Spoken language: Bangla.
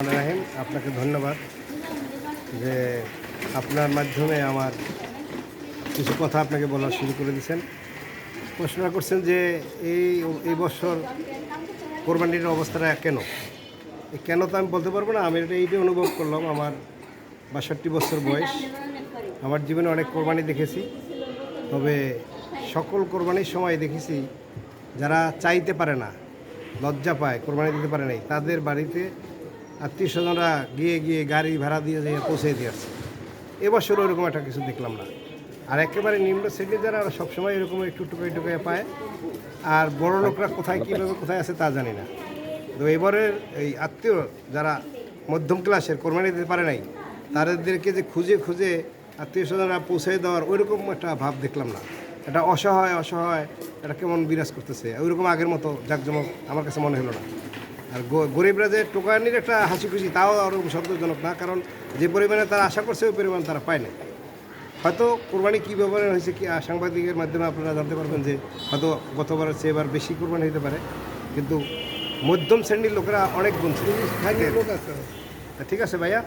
রাহিম, আপনাকে ধন্যবাদ যে আপনার মাধ্যমে আমার কিছু কথা আপনাকে বলা শুরু করে দিয়েছেন। প্রশ্ন করছেন যে এই এই বছর কোরবানির অবস্থাটা কেন? কেন তো আমি বলতে পারব না, আমি এটা এইটাই অনুভব করলাম আমার বাষট্টি বছর বয়স। আমার জীবনে অনেক কোরবানি দেখেছি, তবে সকল কোরবানির সময় দেখেছি যারা চাইতে পারে না, লজ্জা পায়, কোরবানি দিতে পারে নাই, তাদের বাড়িতে আত্মীয় স্বজনরা গিয়ে গিয়ে গাড়ি ভাড়া দিয়ে যেয়ে পৌঁছে দিয়ে আসছে। এবছর ওরকম একটা কিছু দেখলাম না। আর একেবারে নিম্ন শ্রেণির যারা সবসময় এরকম একটু টুকাই টুকাই পায়। আর বড় লোকরা কোথায়, কীভাবে কোথায় আছে তা জানি না। তো এবারের এই আত্মীয় যারা মধ্যম ক্লাসের কোরবানি দিতে পারে নাই, তাদেরকে যে খুঁজে খুঁজে আত্মীয় স্বজনরা পৌঁছে দেওয়ার ওইরকম একটা ভাব দেখলাম না। এটা অসহায় অসহায়, এটা কেমন বিরাজ করতেছে? ওইরকম আগের মতো জাকজমক আমার কাছে মনে হলো না। আর গরিবরা যে টোকানির একটা হাসি খুশি তাও ওরকম সন্তোষজনক না। কারণ যে পরিমাণে তারা আশা করছে ওই পরিমাণ তারা পায় না হয়তো কোরবানি কী ব্যবহার হয়েছে কি সাংবাদিকের মাধ্যমে আপনারা জানতে পারবেন যে হয়তো গতবার চেয়ে এবার বেশি কোরবানি হতে পারে। কিন্তু মধ্যম শ্রেণির লোকেরা অনেক গুণ ঠিক আছে ভাইয়া